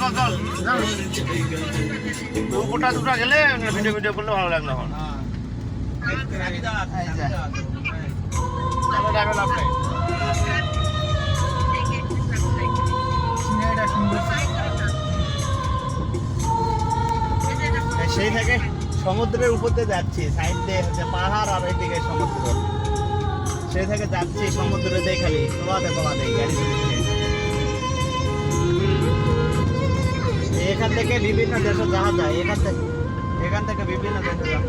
চল চল উপরটা দুটা গেলে ভিডিও ভিডিও করলে ভালো লাগল সেই থেকে সমুদ্রের উপর দিয়ে যাচ্ছি সাইড দিয়ে হচ্ছে পাহাড় আর ওইদিকে সমুদ্র। সেই থেকে যাচ্ছি সমুদ্রে দেখালি খালি। তোমাদের তোমাদের গাড়ি। এখান থেকে বিভিন্ন দেশে যাওয়া যায়। এখান থেকে এখান থেকে বিভিন্ন দেশে যাওয়া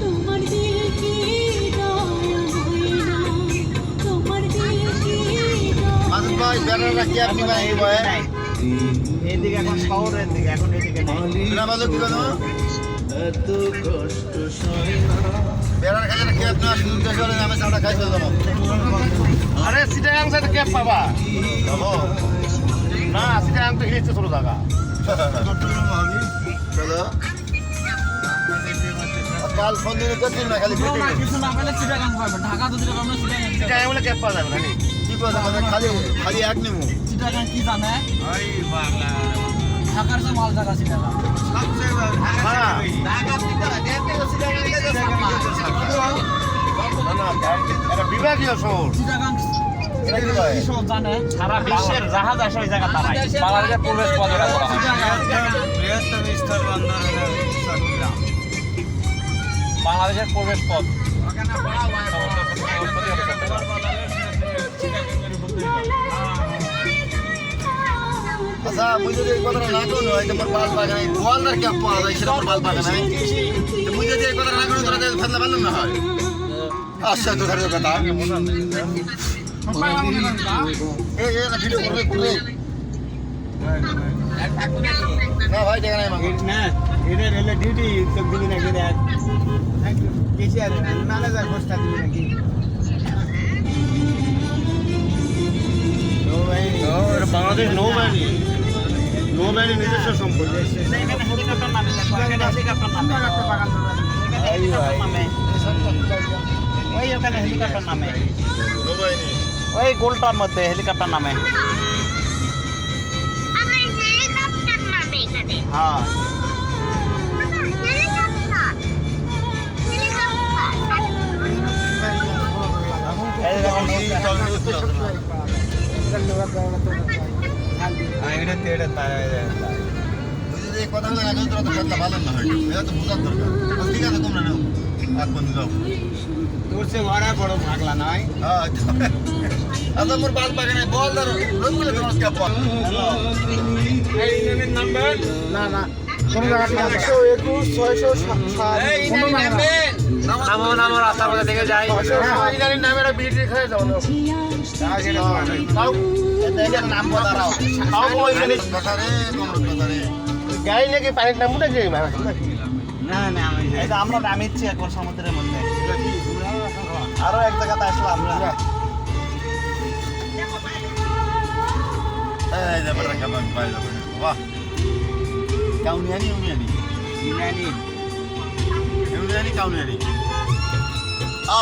তোমার দিল কি তোমার দিল কি মানুষ ভাই বেড়ারা কি আপনি ভাই এই বয়ে এইদিকে এখন শহরের দিকে এখন এদিকে নেই। বিনা বাজক কি কেন বেড়ার কাছে কি আপনি শুধু দেশে হলে আমি সাদা খাইতে যাব। আরে সিটাগাং সাইড ক্যাব পাবা? না সিটাগাং তো হিলছে ছোট জায়গা চলো। কাল ফোন দিনে করছিস না খালি কিছু না পেলে চিটাগাং পাবে ঢাকা তো চিটাগাং না চিটাগাং সিটাগাং বলে ক্যাব পাওয়া যাবে নাকি? কি কথা খালি খালি এক নিমু। কি জানে? ঢাকার মাল বিভাগীয় শহর সারা বিশ্বের জাহাজ আসে ওই জায়গা তারাই। বাংলাদেশের প্রবেশ পথ হয়। বাংলাদেশের প্রবেশ পথ। আচ্ছা মুই এই কথাটা না করো এই তোমার বাল বাগানে গোয়ালদার ক্যাপ পাওয়া যায় সেটা বাল বাগানে। তো যদি এই কথাটা না করো তোরা ফেললে পারলাম না হয়। আচ্ছা তো ধরে কথা। এই এই না ভিডিও করবে করবে। না ভাই দেখা নাই না এদের হলে ডিউটি তো দিবি নাকি দেখ। কেসি আর ম্যানেজার পোস্টটা দিবি নাকি? বাংলাদেশ নৌবাহিনী। নৌবাহিনী নিজস্ব সম্পদ এখানে হেলিকপ্টার নামে দেখো এখানে হেলিকপ্টার নামে ওই ওখানে হেলিকপ্টার নামে। নৌবাহিনী ওই গোলটার মধ্যে হেলিকপ্টার নামে। আমার হেলিকপ্টার নামে এখানে হ্যাঁ হেলিকপ্টার এই দেখো এটা তারা এই কথাগুলো না করো তোরা তো ফেললে পারলাম না হয় এটা তো বোঝার দরকার। ঠিক আছে তোমরা নাও। এক বন্ধু যাও তোর সে ঘরে বড় ভাগলা নাই আচ্ছা। আচ্ছা বাল বাগানে বল ধরো। রঙগুলো তোমার ক্যাপ পাওয়া না না। একশো একুশ ছয়শো নামো নামো রাস্তার মধ্যে থেকে যাই ইদানিং নামে একটা বিড়ি খেয়ে যাও গাড়ি নাকি পানির নাম উঠে না না আমরা নামিচ্ছি এখন সমুদ্রের মধ্যে আরও এক জায়গাতে আসলাম আমরা এই တောင်တန်းနေဦးမြန်လေးဒီနန်းလေးတောင်တန်းနေတောင်တန်းလေးအာ